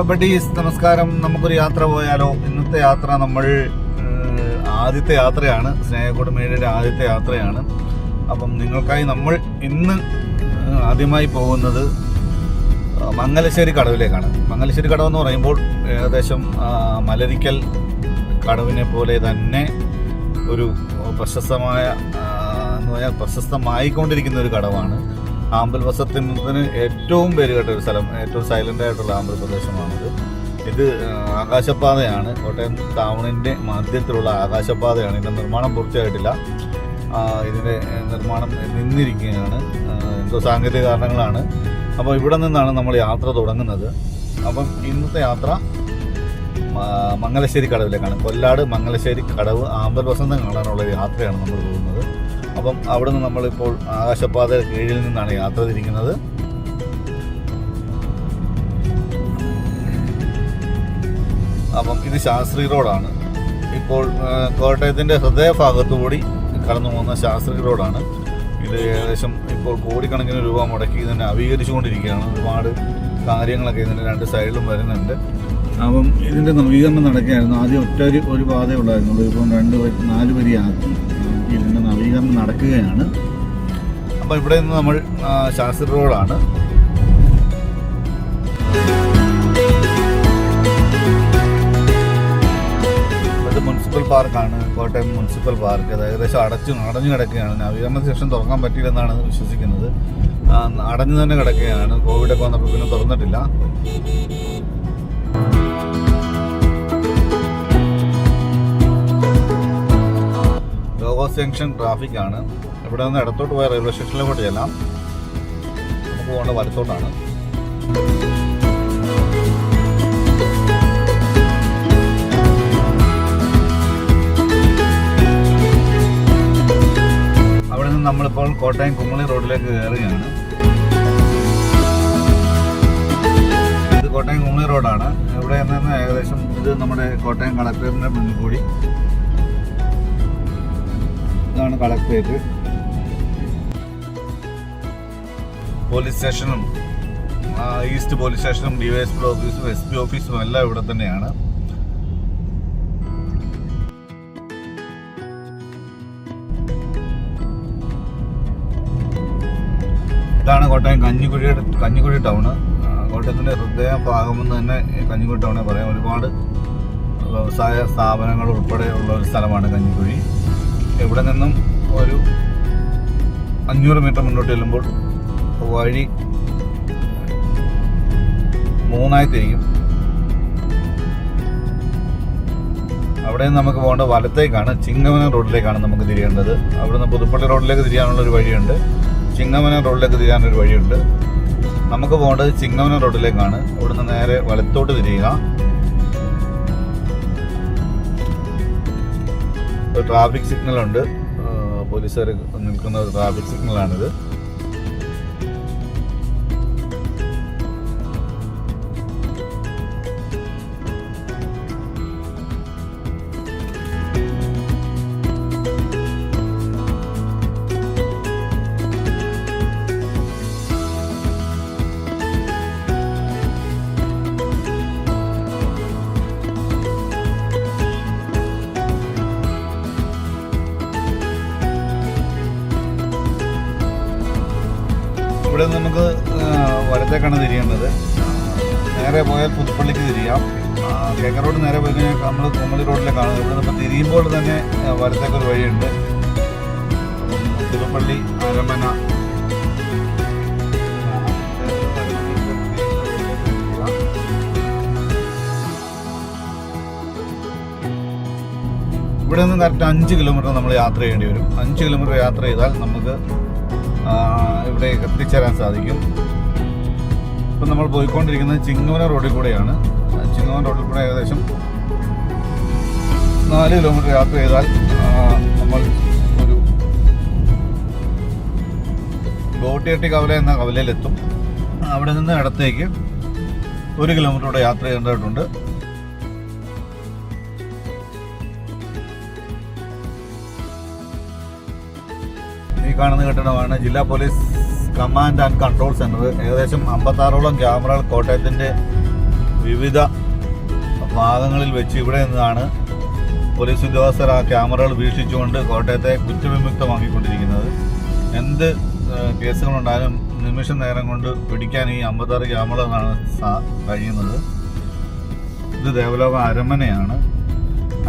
Hello buddies നമസ്കാരം. നമുക്കൊരു യാത്ര പോയാലോ? ഇന്നത്തെ യാത്ര നമ്മൾ ആദ്യത്തെ യാത്രയാണ്. സ്നേഹക്കുടമയുടെ ആദ്യത്തെ യാത്രയാണ്. അപ്പം നിങ്ങൾക്കായി നമ്മൾ ഇന്ന് ആദ്യമായി പോകുന്നത് മംഗലശ്ശേരി കടവിലേക്കാണ്. മംഗലശ്ശേരി കടവ് എന്ന് പറയുമ്പോൾ ഏകദേശം മലരിക്കൽ കടവിനെ പോലെ തന്നെ ഒരു പ്രശസ്തമായ എന്ന് പറഞ്ഞാൽ പ്രശസ്തമായിക്കൊണ്ടിരിക്കുന്ന ഒരു കടവാണ്. ആമ്പൽ വസത്തിന് ഏറ്റവും പേരുകേട്ട ഒരു സ്ഥലം ഏറ്റവും സൈലന്റ് ആയിട്ടുള്ള ആമ്പൽ പ്രദേശമാണിത് ഇത് ആകാശപാതയാണ് കോട്ടയം ടൗണിന്റെ മധ്യത്തിലുള്ള ആകാശപാതയാണ് ഇതിന്റെ നിർമ്മാണം പൂർത്തിയായിട്ടില്ല. ഇതിന്റെ നിർമ്മാണം നിന്നിരിക്കുകയാണ്. എന്തോ സാങ്കേതിക കാരണങ്ങളാണ്. അപ്പോൾ ഇവിടെ നിന്നാണ് നമ്മൾ യാത്ര തുടങ്ങുന്നത്. അപ്പം ഇന്നത്തെ യാത്ര മംഗലശ്ശേരി കടവിലേക്കാണ്. കൊല്ലാട് മംഗലശ്ശേരി കടവ് ആമ്പൽ വസന്തം കാണാനുള്ള യാത്രയാണ് നമ്മൾ പോകുന്നത്. അപ്പം അവിടുന്ന് നമ്മളിപ്പോൾ ആകാശപാത കീഴിൽ നിന്നാണ് യാത്ര തിരിക്കുന്നത്. അപ്പം ഇത് ശാസ്ത്രി റോഡാണ്. ഇപ്പോൾ കോട്ടയത്തിന്റെ ഹൃദയഭാഗത്തുകൂടി കടന്നു പോകുന്ന ശാസ്ത്രി റോഡാണ്. ഇത് ഏകദേശം ഇപ്പോൾ കോടിക്കണക്കിന് രൂപ മുടക്കി ഇതിനെ നവീകരിച്ചുകൊണ്ടിരിക്കുകയാണ്. ഒരുപാട് കാര്യങ്ങളൊക്കെ ഇതിന്റെ രണ്ട് സൈഡിലും വരുന്നുണ്ട്. അപ്പം ഇതിന്റെ നവീകരണം നടക്കുകയായിരുന്നു. ആദ്യം ഒറ്റ ഒരു പാതയുള്ളായിരുന്നു ഇപ്പം രണ്ട് നാല് വരിയാക്കി ഇതിന്റെ നവീകരണം നടക്കുകയാണ്. അപ്പോൾ ഇവിടെ നിന്ന് നമ്മൾ ശാസ്ത്ര റോഡാണ്. മുനിസിപ്പൽ പാർക്കാണ് കോട്ടയം മുനിസിപ്പൽ പാർക്ക്. അത് ഏകദേശം അടച്ചു അടഞ്ഞു കിടക്കുകയാണ്. നവീകരണ ശേഷം തുറക്കാൻ പറ്റിയില്ലെന്നാണ് വിശ്വസിക്കുന്നത്. അടഞ്ഞു തന്നെ കിടക്കുകയാണ്. കോവിഡൊക്കെ വന്നപ്പോൾ പിന്നെ തുറന്നിട്ടില്ല. ജംഗ്ഷൻ ട്രാഫിക് ആണ്. ഇവിടെ നിന്ന് ഇടത്തോട്ട് പോയ റെയിൽവേ സ്റ്റേഷനിലോട്ട് ചെല്ലാം. നമുക്ക് പോകേണ്ട വലത്തോട്ടാണ്. അവിടെ നിന്ന് നമ്മളിപ്പോൾ കോട്ടയം കുമ്മളി റോഡിലേക്ക് കയറുകയാണ്. ഇത് കോട്ടയം കുമ്മളി റോഡാണ്. ഇവിടെ നിന്ന് ഏകദേശം ഇത് നമ്മുടെ കോട്ടയം കളക്ടറിന്റെ മുന്നിൽ കൂടി ഇതാണ് കളക്ടറേറ്റ് പോലീസ് സ്റ്റേഷനും ഈസ്റ്റ് പോലീസ് സ്റ്റേഷനും ഡിവൈഎസ്പി ഓഫീസും എസ് പി ഓഫീസും എല്ലാം ഇവിടെ തന്നെയാണ്. ഇതാണ് കോട്ടയം കഞ്ഞിക്കുഴിയുടെ കഞ്ഞിക്കുഴി ടൗണ് കോട്ടയത്തിന്റെ ഹൃദയ ഭാഗമെന്ന് തന്നെ കഞ്ഞിക്കുഴി ടൗണെ പറയാം. ഒരുപാട് വ്യവസായ സ്ഥാപനങ്ങൾ ഉൾപ്പെടെയുള്ള ഒരു സ്ഥലമാണ് കഞ്ഞിക്കുഴി. ഇവിടെ നിന്നും ഒരു അഞ്ഞൂറ് മീറ്റർ മുന്നോട്ട് ചെല്ലുമ്പോൾ വഴി മൂന്നായി തിരിയും അവിടെ നിന്ന് നമുക്ക് പോകേണ്ട വലത്തേക്കാണ് ചിങ്ങമന റോഡിലേക്കാണ് നമുക്ക് തിരിയേണ്ടത്. അവിടെ നിന്ന് പുതുപ്പള്ളി റോഡിലേക്ക് തിരിയാനുള്ള ഒരു വഴിയുണ്ട്. ചിങ്ങമന റോഡിലേക്ക് തിരിയാനൊരു വഴിയുണ്ട്. നമുക്ക് പോകേണ്ടത് ചിങ്ങമന റോഡിലേക്കാണ്. അവിടുന്ന് നേരെ വലത്തോട്ട് തിരിയുക. ട്രാഫിക് സിഗ്നൽ ഉണ്ട്. പോലീസുകാർ നിൽക്കുന്ന ഒരു ട്രാഫിക് സിഗ്നലാണിത് വലത്തേക്കാണ് തിരിയേണ്ടത്. നേരെ പോയാൽ പുതുപ്പള്ളിക്ക് തിരിയാം. ആ, കേക്ക റോഡ് നേരെ പോയി കഴിഞ്ഞാൽ നമ്മൾ കുമ്മളി റോഡിലേക്കാണ് ഇവിടെ നമ്മൾ തിരിയുമ്പോൾ തന്നെ വരത്തേക്കൊരു വഴിയുണ്ട്. പുതുപ്പള്ളി അരമന. ഇവിടെ നിന്ന് കറക്റ്റ് അഞ്ച് കിലോമീറ്റർ നമ്മൾ യാത്ര ചെയ്യേണ്ടി വരും. അഞ്ച് കിലോമീറ്റർ യാത്ര ചെയ്താൽ നമുക്ക് ഇവിടെ എത്തിച്ചേരാൻ സാധിക്കും. ഇപ്പം നമ്മൾ പോയിക്കൊണ്ടിരിക്കുന്നത് ചിങ്ങവന റോഡിൽ കൂടെയാണ്. ചിങ്ങവന റോഡിൽ കൂടെ ഏകദേശം നാല് കിലോമീറ്റർ യാത്ര ചെയ്താൽ നമ്മൾ ഒരു ബോട്ടിയട്ടി കവല എന്ന കവലയിലെത്തും. അവിടെ നിന്ന് ഇടത്തേക്ക് ഒരു കിലോമീറ്ററോടെ യാത്ര ചെയ്യേണ്ടതായിട്ടുണ്ട്. ഈ കാണുന്ന കെട്ടിടമാണ് ജില്ലാ police command and control centre ഏകദേശം അമ്പത്താറോളം ക്യാമറകൾ കോട്ടയത്തിന്റെ വിവിധ ഭാഗങ്ങളിൽ വെച്ച് ഇവിടെ നിന്നാണ് പോലീസ് ഉദ്യോഗസ്ഥർ ആ ക്യാമറകൾ വീക്ഷിച്ചുകൊണ്ട് കോട്ടയത്തെ കുറ്റവിമുക്തമാക്കിക്കൊണ്ടിരിക്കുന്നത്. എന്ത് കേസുകളുണ്ടായാലും നിമിഷ നേരം കൊണ്ട് പിടിക്കാൻ ഈ അമ്പത്താറ് ക്യാമറകളാണ് കഴിയുന്നത്. ഇത് ദേവലോക അരമനയാണ്.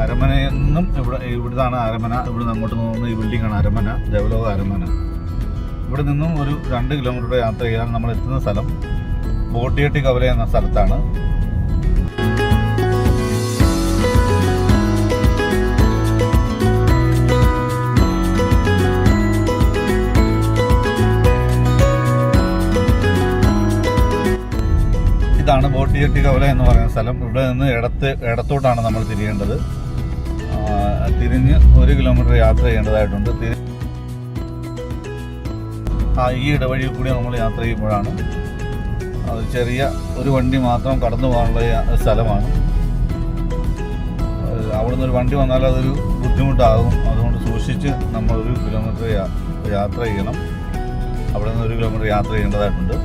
അരമനയെന്നും നിന്നും ഇവിടെ ഇവിടുന്നാണ് അരമന. ഇവിടുന്ന് അങ്ങോട്ട് പോകുന്ന ഈ ബിൽഡിംഗാണ് അരമന. ദേവലോക അരമന. ഇവിടെ നിന്നും ഒരു രണ്ട് കിലോമീറ്റർ യാത്ര ചെയ്താൽ നമ്മൾ എത്തുന്ന സ്ഥലം ബോട്ടിയെട്ടി കവല എന്ന സ്ഥലത്താണ്. ഇതാണ് ബോട്ടിയെട്ടി കവല എന്ന് പറയുന്ന സ്ഥലം. ഇവിടെ നിന്ന് ഇടത്ത് ഇടത്തോട്ടാണ് നമ്മൾ തിരിയേണ്ടത്. തിരിഞ്ഞ് ഒരു കിലോമീറ്റർ യാത്ര ചെയ്യേണ്ടതായിട്ടുണ്ട്. തിരി ഈ ഇടവഴിയിൽ കൂടി നമ്മൾ യാത്ര ചെയ്യുമ്പോഴാണ് അത് ചെറിയ ഒരു വണ്ടി മാത്രം കടന്നു പോകാനുള്ള സ്ഥലമാണ്. അവിടെ നിന്ന് ഒരു വണ്ടി വന്നാൽ അതൊരു ബുദ്ധിമുട്ടാകും. അതുകൊണ്ട് സൂക്ഷിച്ച് നമ്മൾ ഒരു കിലോമീറ്റർ യാത്ര ചെയ്യണം. അവിടെ നിന്ന് ഒരു കിലോമീറ്റർ യാത്ര ചെയ്യേണ്ടതായിട്ടുണ്ട്.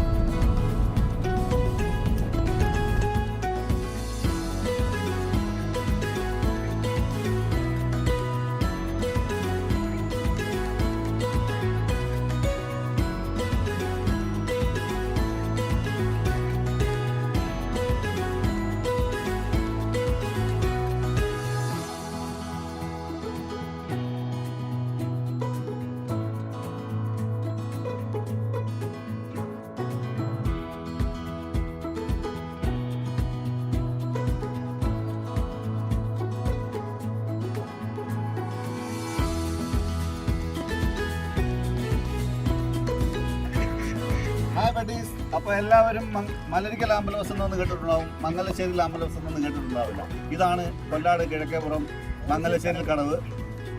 ഹായ് അപ്പൊ എല്ലാവരും മലരിക്കൽ ആംബുലൻസ് എന്ന് കേട്ടിട്ടുണ്ടാവും. മംഗലശ്ശേരി ആംബുലൻസ് എന്ന് കേട്ടിട്ടുണ്ടാവില്ല. ഇതാണ് കൊല്ലാട് കിഴക്കേപ്പുറം മംഗലശ്ശേരി കടവ്.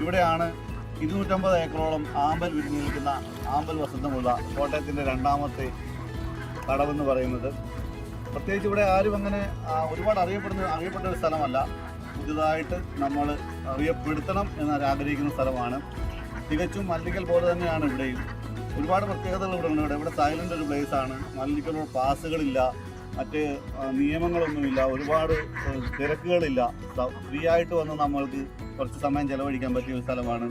ഇവിടെയാണ് ഇരുന്നൂറ്റമ്പത് ഏക്കറോളം ആമ്പൽ വിരിഞ്ഞു നിൽക്കുന്ന ആമ്പൽ വസന്തമുള്ള കോട്ടയത്തിന്റെ രണ്ടാമത്തെ കടവെന്ന് പറയുന്നത്. പ്രത്യേകിച്ച് ഇവിടെ ആരും അങ്ങനെ ഒരുപാട് അറിയപ്പെടുന്ന അറിയപ്പെട്ട ഒരു സ്ഥലമല്ല. പുതുതായിട്ട് നമ്മൾ അറിയപ്പെടുത്തണം എന്ന് ആഗ്രഹിക്കുന്ന സ്ഥലമാണ്. തികച്ചും മല്ലിക്കൽ പോലെ തന്നെയാണ് ഇവിടെയും. ഒരുപാട് പ്രത്യേകതകൾ ഇവിടെ ഉണ്ട് ഇവിടെ. ഇവിടെ സൈലന്റ് ഒരു പ്ലേസ് ആണ്. മല്ലിക്കൽ പാസുകളില്ല മറ്റ് നിയമങ്ങളൊന്നുമില്ല. ഒരുപാട് തിരക്കുകളില്ല. ഫ്രീ ആയിട്ട് വന്ന് നമ്മൾക്ക് കുറച്ച് സമയം ചെലവഴിക്കാൻ പറ്റിയ ഒരു സ്ഥലമാണ്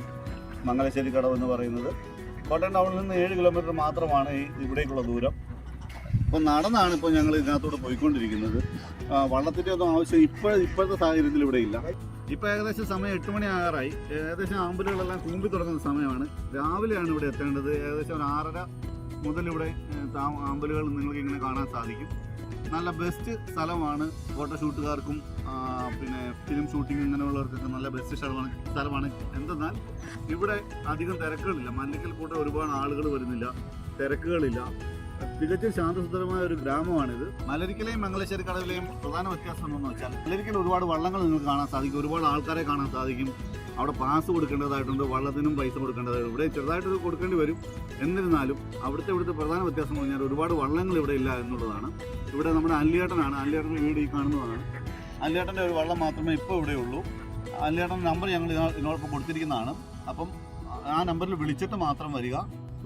മംഗലശ്ശേരി കടവ് എന്ന് പറയുന്നത്. കോട്ടയം ടൗണിൽ നിന്ന് ഏഴ് കിലോമീറ്റർ മാത്രമാണ് ഈ ഇവിടേക്കുള്ള ദൂരം. ഇപ്പം നടന്നാണ് ഇപ്പോൾ ഞങ്ങൾ ഇതിനകത്തോട്ട് പോയിക്കൊണ്ടിരിക്കുന്നത്. വള്ളത്തിന്റെ ഒന്നും ആവശ്യം ഇപ്പോഴത്തെ ഇപ്പോഴത്തെ സാഹചര്യത്തിൽ ഇവിടെ ഇല്ല. ഇപ്പോൾ ഏകദേശം സമയം എട്ട് മണി ആറായി. ഏകദേശം ആമ്പലുകളെല്ലാം കൂമ്പി തുടങ്ങുന്ന സമയമാണ്. രാവിലെയാണ് ഇവിടെ എത്തേണ്ടത്. ഏകദേശം ഒരു ആറര മുതൽ ഇവിടെ ആമ്പലുകൾ നിങ്ങൾക്ക് ഇങ്ങനെ കാണാൻ സാധിക്കും. നല്ല ബെസ്റ്റ് സ്ഥലമാണ് ഫോട്ടോഷൂട്ടുകാർക്കും പിന്നെ ഫിലിം ഷൂട്ടിംഗ് ഇങ്ങനെയുള്ളവർക്കൊക്കെ നല്ല ബെസ്റ്റ് സ്ഥലമാണ് സ്ഥലമാണ്. എന്തെന്നാൽ ഇവിടെ അധികം തിരക്കുകളില്ല. മല്ലിക്കൽ കൂട്ടം ഒരുപാട് ആളുകൾ വരുന്നില്ല. തിരക്കുകളില്ല. തികച്ചും ശാന്തസുന്ദരമായ ഒരു ഗ്രാമമാണിത്. മലരിക്കലെയും മംഗലശ്ശേരി കടവിലെയും പ്രധാന വ്യത്യാസം എന്ന് വെച്ചാൽ മലരിക്കൽ ഒരുപാട് വള്ളങ്ങൾ നിങ്ങൾക്ക് കാണാൻ സാധിക്കും. ഒരുപാട് ആൾക്കാരെ കാണാൻ സാധിക്കും. അവിടെ പാസ് കൊടുക്കേണ്ടതായിട്ടുണ്ട് വള്ളത്തിനും പൈസ കൊടുക്കേണ്ടതായിട്ടുണ്ട്. ഇവിടെ ചെറുതായിട്ട് കൊടുക്കേണ്ടി വരും. എന്നിരുന്നാലും അവിടുത്തെ ഇവിടുത്തെ പ്രധാന വ്യത്യാസം എന്ന് പറഞ്ഞാൽ ഒരുപാട് വള്ളങ്ങൾ ഇവിടെ ഇല്ല എന്നുള്ളതാണ്. ഇവിടെ നമ്മുടെ അല്ലിയേട്ടനാണ്. അല്ലിയേട്ടന്റെ വീട് ഈ കാണുന്നതാണ്. അല്ലിയേട്ടന്റെ ഒരു വള്ളം മാത്രമേ ഇപ്പോൾ ഇവിടെയുള്ളൂ അല്ലിയേട്ടന്റെ നമ്പർ ഞങ്ങൾ ഇതിനോ- ഇതിനോടൊപ്പം കൊടുത്തിരിക്കുന്നതാണ്. അപ്പം ആ നമ്പറിൽ വിളിച്ചിട്ട് മാത്രം വരിക.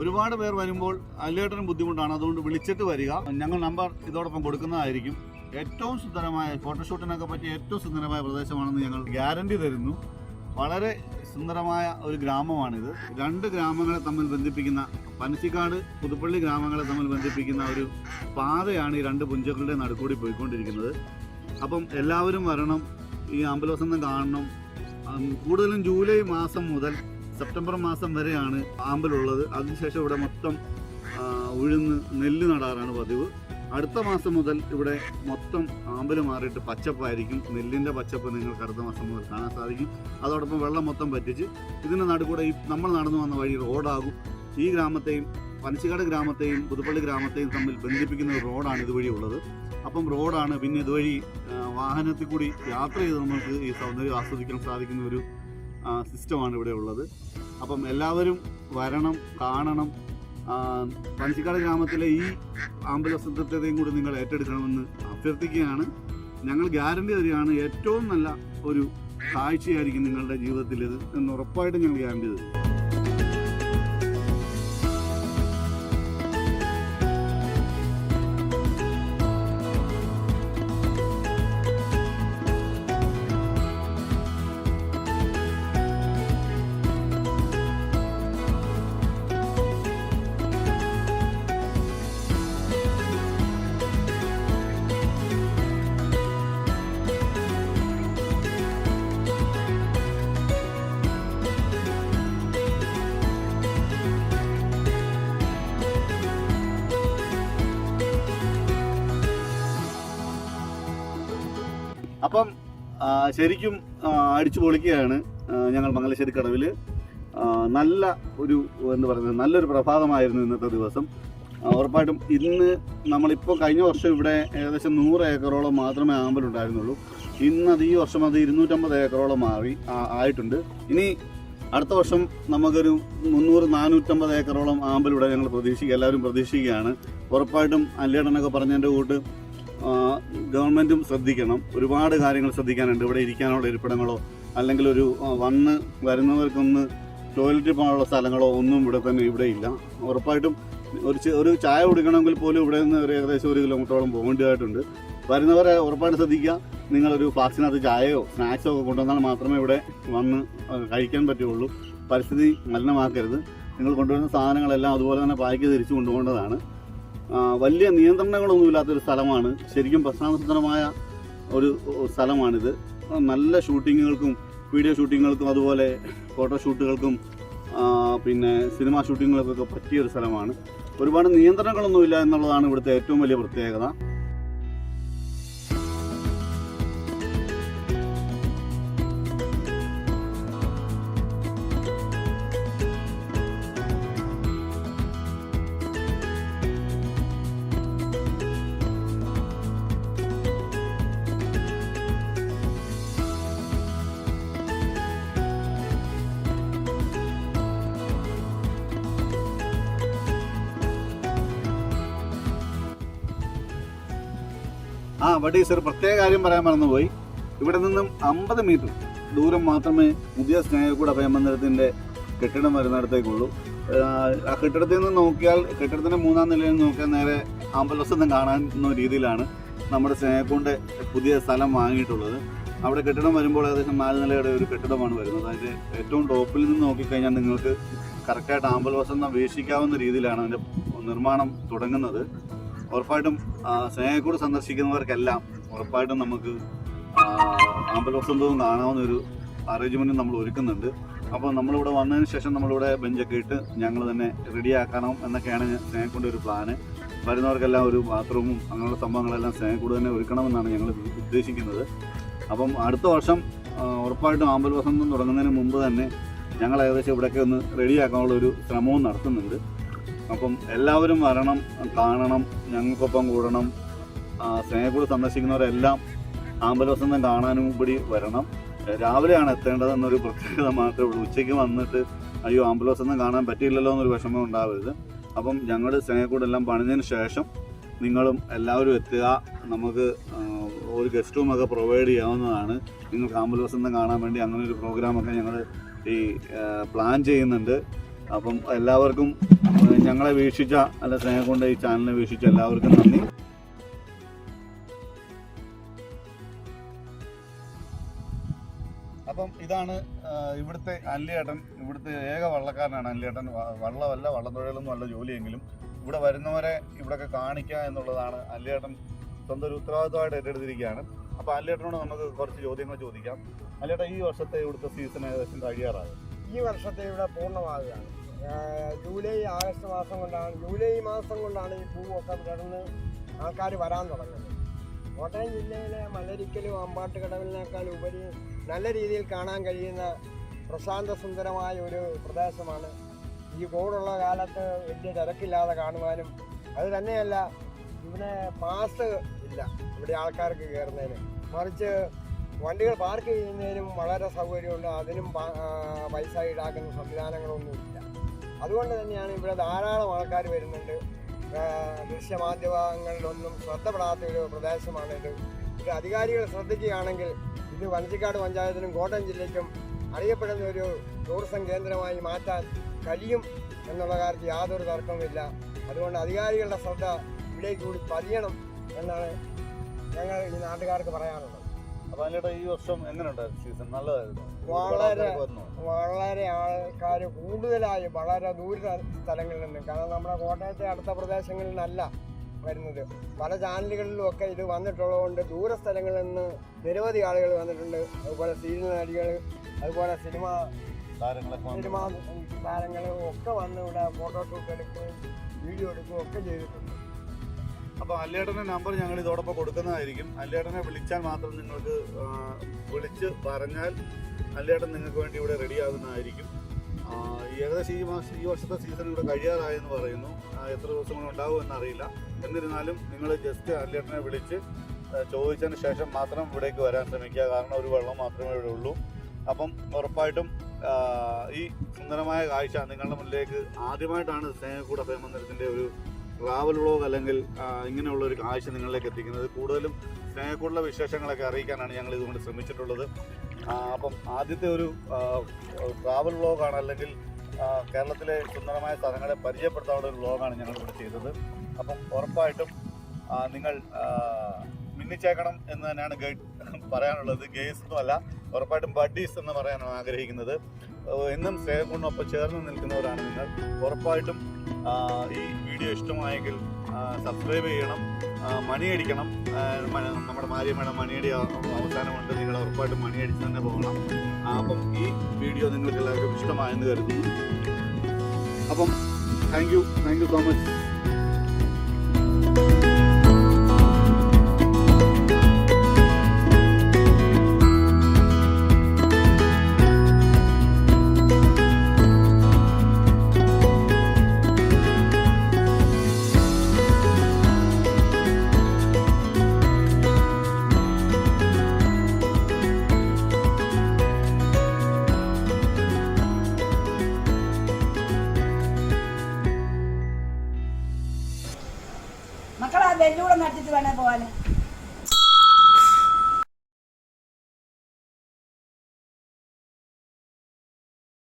ഒരുപാട് പേർ വരുമ്പോൾ അല്ലേട്ടനും ബുദ്ധിമുട്ടാണ്. അതുകൊണ്ട് വിളിച്ചിട്ട് വരിക. ഞങ്ങൾ നമ്പർ ഇതോടൊപ്പം കൊടുക്കുന്നതായിരിക്കും. ഏറ്റവും സുന്ദരമായ ഫോട്ടോഷൂട്ടിനൊക്കെ പറ്റിയ ഏറ്റവും സുന്ദരമായ പ്രദേശമാണെന്ന് ഞങ്ങൾ ഗ്യാരണ്ടി തരുന്നു. വളരെ സുന്ദരമായ ഒരു ഗ്രാമമാണിത്. രണ്ട് ഗ്രാമങ്ങളെ തമ്മിൽ ബന്ധിപ്പിക്കുന്ന പനച്ചിക്കാട് പുതുപ്പള്ളി ഗ്രാമങ്ങളെ തമ്മിൽ ബന്ധിപ്പിക്കുന്ന ഒരു പാതയാണ് ഈ രണ്ട് പുഞ്ചകളുടെ നടുക്കൂടി പോയിക്കൊണ്ടിരിക്കുന്നത്. അപ്പം എല്ലാവരും വരണം. ഈ അമ്പലവസന്തം കാണണം. കൂടുതലും ജൂലൈ മാസം മുതൽ സെപ്റ്റംബർ മാസം വരെയാണ് ആമ്പലുള്ളത്. അതിനുശേഷം ഇവിടെ മൊത്തം ഉഴുന്ന് നെല്ല് നടാറാണ് പതിവ്. അടുത്ത മാസം മുതൽ ഇവിടെ മൊത്തം ആമ്പൽ മാറിയിട്ട് പച്ചപ്പായിരിക്കും. നെല്ലിന്റെ പച്ചപ്പ് നിങ്ങൾക്ക് അടുത്ത മാസം മുതൽ കാണാൻ സാധിക്കും. അതോടൊപ്പം വെള്ളം മൊത്തം പറ്റിച്ച് ഇതിന്റെ നടുക്കൂടെ ഈ നമ്മൾ നടന്നു വന്ന വഴി റോഡാകും. ഈ ഗ്രാമത്തെയും പനച്ചിക്കാട് ഗ്രാമത്തെയും പുതുപ്പള്ളി ഗ്രാമത്തെയും തമ്മിൽ ബന്ധിപ്പിക്കുന്ന ഒരു റോഡാണ് ഇതുവഴി ഉള്ളത്. അപ്പം റോഡാണ് പിന്നെ ഇതുവഴി വാഹനത്തിൽ കൂടി യാത്ര ചെയ്ത് നമുക്ക് ഈ സൗന്ദര്യം ആസ്വദിക്കാൻ സാധിക്കുന്ന ഒരു സിസ്റ്റമാണ് ഇവിടെ ഉള്ളത്. അപ്പം എല്ലാവരും വരണം കാണണം. പഞ്ചിക്കാട് ഗ്രാമത്തിലെ ഈ ആംബുലൻസ് ആമ്പലസത്യത്തെയും കൂടി നിങ്ങൾ ഏറ്റെടുക്കണമെന്ന് അഭ്യർത്ഥിക്കുകയാണ്. ഞങ്ങൾ ഗ്യാരണ്ടി തരികയാണ് ഏറ്റവും നല്ല ഒരു കാഴ്ചയായിരിക്കും നിങ്ങളുടെ ജീവിതത്തിൽ ഇത് എന്ന് ഉറപ്പായിട്ടും ഞങ്ങൾ ഗ്യാരണ്ടി തരും. ശരിക്കും അടിച്ചു പൊളിക്കുകയാണ് ഞങ്ങൾ മംഗലശ്ശേരി കടവിൽ നല്ല ഒരു എന്ന് പറയുന്നത് നല്ലൊരു പ്രഭാതമായിരുന്നു ഇന്നത്തെ ദിവസം. ഉറപ്പായിട്ടും ഇന്ന് നമ്മളിപ്പോൾ കഴിഞ്ഞ വർഷം ഇവിടെ ഏകദേശം നൂറ് ഏക്കറോളം മാത്രമേ ആമ്പലുണ്ടായിരുന്നുള്ളൂ. ഇന്ന് അത് ഈ വർഷം അത് ഇരുന്നൂറ്റമ്പത് ഏക്കറോളം മാറി ആയിട്ടുണ്ട്. ഇനി അടുത്ത വർഷം നമുക്കൊരു മുന്നൂറ് നാനൂറ്റമ്പത് ഏക്കറോളം ആമ്പലിവിടെ ഞങ്ങൾ പ്രതീക്ഷിക്കുക എല്ലാവരും പ്രതീക്ഷിക്കുകയാണ്. ഉറപ്പായിട്ടും അല്ലേടനൊക്കെ പറഞ്ഞതിന്റെ കൂട്ട് ഗവൺമെന്റും ശ്രദ്ധിക്കണം. ഒരുപാട് കാര്യങ്ങൾ ശ്രദ്ധിക്കാനുണ്ട്. ഇവിടെ ഇരിക്കാനുള്ള ഇരിപ്പിടങ്ങളോ അല്ലെങ്കിൽ ഒരു വന്ന് വരുന്നവർക്കൊന്ന് ടോയ്ലറ്റ് പോകാനുള്ള സ്ഥലങ്ങളോ ഒന്നും ഇവിടെ തന്നെ ഇവിടെ ഇല്ല. ഉറപ്പായിട്ടും ഒരു ഒരു ചായ കുടിക്കണമെങ്കിൽ പോലും ഇവിടെ നിന്ന് ഒരു ഏകദേശം ഒരു കിലോമീറ്ററോളം പോകേണ്ടതായിട്ടുണ്ട് വരുന്നവരെ ഉറപ്പായിട്ട് ശ്രദ്ധിക്കുക. നിങ്ങളൊരു ഫ്ലാസ്കിനകത്ത് ചായയോ സ്നാക്സോ ഒക്കെ കൊണ്ടുവന്നാൽ മാത്രമേ ഇവിടെ വന്ന് കഴിക്കാൻ പറ്റുള്ളൂ പരിസ്ഥിതി മലിനമാക്കരുത്. നിങ്ങൾ കൊണ്ടുവരുന്ന സാധനങ്ങളെല്ലാം അതുപോലെ തന്നെ പായ്ക്ക് തിരിച്ചു കൊണ്ടുപോകേണ്ടതാണ്. വലിയ നിയന്ത്രണങ്ങളൊന്നുമില്ലാത്തൊരു സ്ഥലമാണ്. ശരിക്കും പ്രശ്നാസന്നമായ ഒരു സ്ഥലമാണിത്. നല്ല ഷൂട്ടിങ്ങുകൾക്കും വീഡിയോ ഷൂട്ടിങ്ങുകൾക്കും അതുപോലെ ഫോട്ടോ ഷൂട്ടുകൾക്കും പിന്നെ സിനിമ ഷൂട്ടിങ്ങുകൾക്കൊക്കെ പറ്റിയൊരു സ്ഥലമാണ്. ഒരുപാട് നിയന്ത്രണങ്ങളൊന്നുമില്ല എന്നുള്ളതാണ് ഇവിടുത്തെ ഏറ്റവും വലിയ പ്രത്യേകത. ബഡീസ് ഒരു പ്രത്യേക കാര്യം പറയാൻ മറന്നുപോയി. ഇവിടെ നിന്നും അമ്പത് മീറ്റർ ദൂരം മാത്രമേ പുതിയ സ്നേഹക്കൂട അഭയമന്ദിരത്തിന്റെ കെട്ടിടം വരുന്നിടത്തേക്കുള്ളൂ. ആ കെട്ടിടത്തിൽ നിന്ന് നോക്കിയാൽ കെട്ടിടത്തിന്റെ മൂന്നാം നിലയിൽ നിന്ന് നോക്കിയാൽ നേരെ അമ്പലവസം കാണാവുന്ന രീതിയിലാണ് നമ്മുടെ സ്നേഹക്കൂണ്ട് പുതിയ സ്ഥലം വാങ്ങിയിട്ടുള്ളത്. അവിടെ കെട്ടിടം വരുമ്പോൾ ഏകദേശം നാല് നിലയുടെ ഒരു കെട്ടിടമാണ് വരുന്നത്. അതിന്റെ ഏറ്റവും ടോപ്പിൽ നിന്ന് നോക്കിക്കഴിഞ്ഞാൽ നിങ്ങൾക്ക് കറക്റ്റായിട്ട് ആമ്പൽവസം വീക്ഷിക്കാവുന്ന രീതിയിലാണ് അതിന്റെ നിർമ്മാണം തുടങ്ങുന്നത്. ഉറപ്പായിട്ടും സ്നേഹക്കൂട് സന്ദർശിക്കുന്നവർക്കെല്ലാം ഉറപ്പായിട്ടും നമുക്ക് ആ, അമ്പലവസന്തവും കാണാവുന്ന ഒരു അറേഞ്ച്മെന്റും നമ്മൾ ഒരുക്കുന്നുണ്ട്. അപ്പോൾ നമ്മളിവിടെ വന്നതിന് ശേഷം നമ്മളിവിടെ ബെഞ്ചൊക്കെ ഇട്ട് ഞങ്ങൾ തന്നെ റെഡിയാക്കണം എന്നൊക്കെയാണ് സ്നേഹക്കൂടെ ഒരു പ്ലാന് വരുന്നവർക്കെല്ലാം ഒരു ബാത്റൂമും അങ്ങനെയുള്ള സംഭവങ്ങളെല്ലാം സ്നേഹക്കൂട് തന്നെ ഒരുക്കണമെന്നാണ് ഞങ്ങൾ ഉദ്ദേശിക്കുന്നത്. അപ്പം അടുത്ത വർഷം ഉറപ്പായിട്ടും ആമ്പൽ വസന്തം തുടങ്ങുന്നതിന് മുമ്പ് തന്നെ ഞങ്ങൾ ഏകദേശം ഇവിടെയൊക്കെ ഒന്ന് റെഡിയാക്കാനുള്ള ഒരു ശ്രമവും നടത്തുന്നുണ്ട്. അപ്പം എല്ലാവരും വരണം കാണണം ഞങ്ങൾക്കൊപ്പം കൂടണം. സ്നേഹക്കൂട് സന്ദർശിക്കുന്നവരെല്ലാം ആമ്പലവസന്തം കാണാനും കൂടി വരണം. രാവിലെയാണ് എത്തേണ്ടത് എന്നൊരു പ്രത്യേകത മാത്രമേ ഉള്ളൂ. ഉച്ചയ്ക്ക് വന്നിട്ട് അയ്യോ ആമ്പലവസന്തം കാണാൻ പറ്റിയില്ലല്ലോ എന്നൊരു വിഷമം ഉണ്ടാവരുത്. അപ്പം ഞങ്ങൾ സ്നേഹക്കൂടെല്ലാം പണിഞ്ഞതിന് ശേഷം നിങ്ങളും എല്ലാവരും എത്തുക. നമുക്ക് ഒരു ഗസ്റ്റ് റൂമൊക്കെ പ്രൊവൈഡ് ചെയ്യാവുന്നതാണ്. നിങ്ങൾക്ക് ആമ്പലവസന്തം കാണാൻ വേണ്ടി അങ്ങനെ ഒരു പ്രോഗ്രാമൊക്കെ ഞങ്ങൾ ഈ പ്ലാൻ ചെയ്യുന്നുണ്ട്. അപ്പം എല്ലാവർക്കും ഞങ്ങളെ വീക്ഷിച്ച അല്ല സ്നേഹം കൊണ്ട് ഈ ചാനലിനെ വീക്ഷിച്ച എല്ലാവർക്കും നന്ദി. അപ്പം ഇതാണ് ഇവിടുത്തെ അല്ലിയേട്ടൻ ഇവിടുത്തെ ഏക വള്ളക്കാരനാണ് അല്ലിയേട്ടൻ. വള്ളമല്ല വള്ളത്തൊഴിലൊന്നും അല്ല ജോലിയെങ്കിലും. ഇവിടെ വരുന്നവരെ ഇവിടെയൊക്കെ കാണിക്കുക എന്നുള്ളതാണ് അല്ലിയേട്ടൻ സ്വന്തം ഒരു ഉത്തരവാദിത്തമായിട്ട് ഏറ്റെടുത്തിരിക്കുകയാണ്. അപ്പോൾ അല്ലിയേട്ടനോട് നമുക്ക് കുറച്ച് ചോദ്യങ്ങൾ ചോദിക്കാം. അല്ലിയേട്ടൻ ഈ വർഷത്തെ ഇവിടുത്തെ സീസൺ ഏകദേശം കഴിയാറാകും ഈ വർഷത്തെ ഇവിടെ പൂർണമാകുകയാണ് ജൂലൈ ആഗസ്റ്റ് മാസം കൊണ്ടാണ് ജൂലൈ മാസം കൊണ്ടാണ് ഈ പൂവൊക്കെ കിടന്ന് ആൾക്കാർ വരാൻ തുടങ്ങുന്നത്. കോട്ടയം ജില്ലയിലെ മലരിക്കലും അമ്പാട്ട് കടവിലിനേക്കാൾ ഉപരി നല്ല രീതിയിൽ കാണാൻ കഴിയുന്ന പ്രശാന്ത സുന്ദരമായ ഒരു പ്രദേശമാണ്. ഈ കോടുള്ള കാലത്ത് വലിയ തിരക്കില്ലാതെ കാണുവാനും അത് തന്നെയല്ല ഇവിടെ പാസ് ഇല്ല ഇവിടെ ആൾക്കാർക്ക് കയറുന്നതിന് മറിച്ച് വണ്ടികൾ പാർക്ക് ചെയ്യുന്നതിനും വളരെ സൗകര്യമുണ്ട്. അതിനും പൈസ ഈടാക്കുന്ന സംവിധാനങ്ങളൊന്നും ഇല്ല. അതുകൊണ്ട് തന്നെയാണ് ഇവിടെ ധാരാളം ആൾക്കാർ വരുന്നുണ്ട്. ദൃശ്യമാധ്യമങ്ങളിലൊന്നും ശ്രദ്ധപ്പെടാത്ത ഒരു പ്രദേശമാണ് ഇത് ഇത് അധികാരികൾ ശ്രദ്ധിക്കുകയാണെങ്കിൽ ഇത് വനച്ചിക്കാട് പഞ്ചായത്തിനും കോട്ടയം ജില്ലയ്ക്കും അറിയപ്പെടുന്ന ഒരു ടൂറിസം കേന്ദ്രമായി മാറ്റാൻ കഴിയും എന്നുള്ള കാര്യത്തിൽ യാതൊരു തർക്കവുമില്ല. അതുകൊണ്ട് അധികാരികളുടെ ശ്രദ്ധ ഇവിടേക്ക് കൂടി പതിയണം എന്നാണ് ഞങ്ങൾ ഈ നാട്ടുകാർക്ക് പറയാനുള്ളത്. അപ്പൊ ഈ വർഷം എങ്ങനെയുണ്ടായിരുന്നു സീസൺ നല്ലതായിരുന്നു. വളരെ വളരെ ആൾക്കാർ കൂടുതലായി വളരെ ദൂര സ്ഥലങ്ങളിൽ നിന്ന്. കാരണം നമ്മുടെ കോട്ടയത്തെ അടുത്ത പ്രദേശങ്ങളിൽ നിന്നല്ല വരുന്നത്. പല ചാനലുകളിലും ഒക്കെ ഇത് വന്നിട്ടുള്ളതുകൊണ്ട് ദൂര സ്ഥലങ്ങളിൽ നിന്ന് നിരവധി ആളുകൾ വന്നിട്ടുണ്ട്. അതുപോലെ സീരിയൽ നടികൾ അതുപോലെ സിനിമ സിനിമ താരങ്ങൾ ഒക്കെ വന്ന് ഇവിടെ ഫോട്ടോ ഷൂട്ട് എടുക്കുകയും വീഡിയോ എടുക്കുകയും ഒക്കെ ചെയ്തിട്ടുണ്ട്. അപ്പോൾ അല്ലേട്ടന്റെ നമ്പർ ഞങ്ങൾ ഇതോടൊപ്പം കൊടുക്കുന്നതായിരിക്കും. അല്ലേട്ടനെ വിളിച്ചാൽ മാത്രം നിങ്ങൾക്ക് വിളിച്ച് പറഞ്ഞാൽ അല്ലേട്ടൻ നിങ്ങൾക്ക് വേണ്ടി ഇവിടെ റെഡിയാകുന്നതായിരിക്കും ഏകദേശം ഈ മാസം ഈ വർഷത്തെ സീസൺ ഇവിടെ കഴിയാറായെന്ന് പറയുന്നു. എത്ര ദിവസം കൊണ്ട് ഉണ്ടാകും എന്നറിയില്ല. എന്നിരുന്നാലും നിങ്ങൾ ജസ്റ്റ് അല്ലേട്ടനെ വിളിച്ച് ചോദിച്ചതിന് ശേഷം മാത്രം ഇവിടേക്ക് വരാൻ ശ്രമിക്കുക. കാരണം ഒരു വെള്ളം മാത്രമേ ഇവിടെ ഉള്ളൂ. അപ്പം ഉറപ്പായിട്ടും ഈ സുന്ദരമായ കാഴ്ച നിങ്ങളുടെ മുന്നിലേക്ക് ആദ്യമായിട്ടാണ് സ്നേഹക്കൂട പ്രേമന്ദിരത്തിന്റെ ഒരു ട്രാവൽ വ്ളോഗ് അല്ലെങ്കിൽ ഇങ്ങനെയുള്ള ഒരു കാഴ്ച നിങ്ങളിലേക്ക് എത്തിക്കുന്നത്. കൂടുതലും സ്നേഹക്കൂടുള്ള വിശേഷങ്ങളൊക്കെ അറിയിക്കാനാണ് ഞങ്ങൾ ഇതുകൊണ്ട് ശ്രമിച്ചിട്ടുള്ളത്. അപ്പം ആദ്യത്തെ ഒരു ട്രാവൽ വ്ളോഗാണ് അല്ലെങ്കിൽ കേരളത്തിലെ സുന്ദരമായ സ്ഥലങ്ങളെ പരിചയപ്പെടുത്താനുള്ള ഒരു വ്ളോഗാണ് ഞങ്ങൾ ഇവിടെ ചെയ്തത്. അപ്പം ഉറപ്പായിട്ടും നിങ്ങൾ മിന്നിച്ചേക്കണം എന്ന് തന്നെയാണ് ഗൈഡ് പറയാനുള്ളത്. അല്ല. ഉറപ്പായിട്ടും ബഡീസ് എന്ന് പറയാനാണ് ആഗ്രഹിക്കുന്നത്. എന്നും സ്നേഹക്കൊണ്ടൊപ്പം ചേർന്ന് നിൽക്കുന്നവരാണ് നിങ്ങൾ. ഉറപ്പായിട്ടും ഈ വീഡിയോ ഇഷ്ടമായെങ്കിൽ സബ്സ്ക്രൈബ് ചെയ്യണം. മണിയടിക്കണം. നമ്മുടെ മാര്യമ്മയുടെ മണിയടി അവ- അവസാനമുണ്ട്. നിങ്ങൾ ഉറപ്പായിട്ടും മണിയടിച്ച് തന്നെ പോകണം. അപ്പം ഈ വീഡിയോ നിങ്ങൾക്ക് എല്ലാവർക്കും ഇഷ്ടമായെന്ന് കരുതുന്നു അപ്പം thank you thank you so much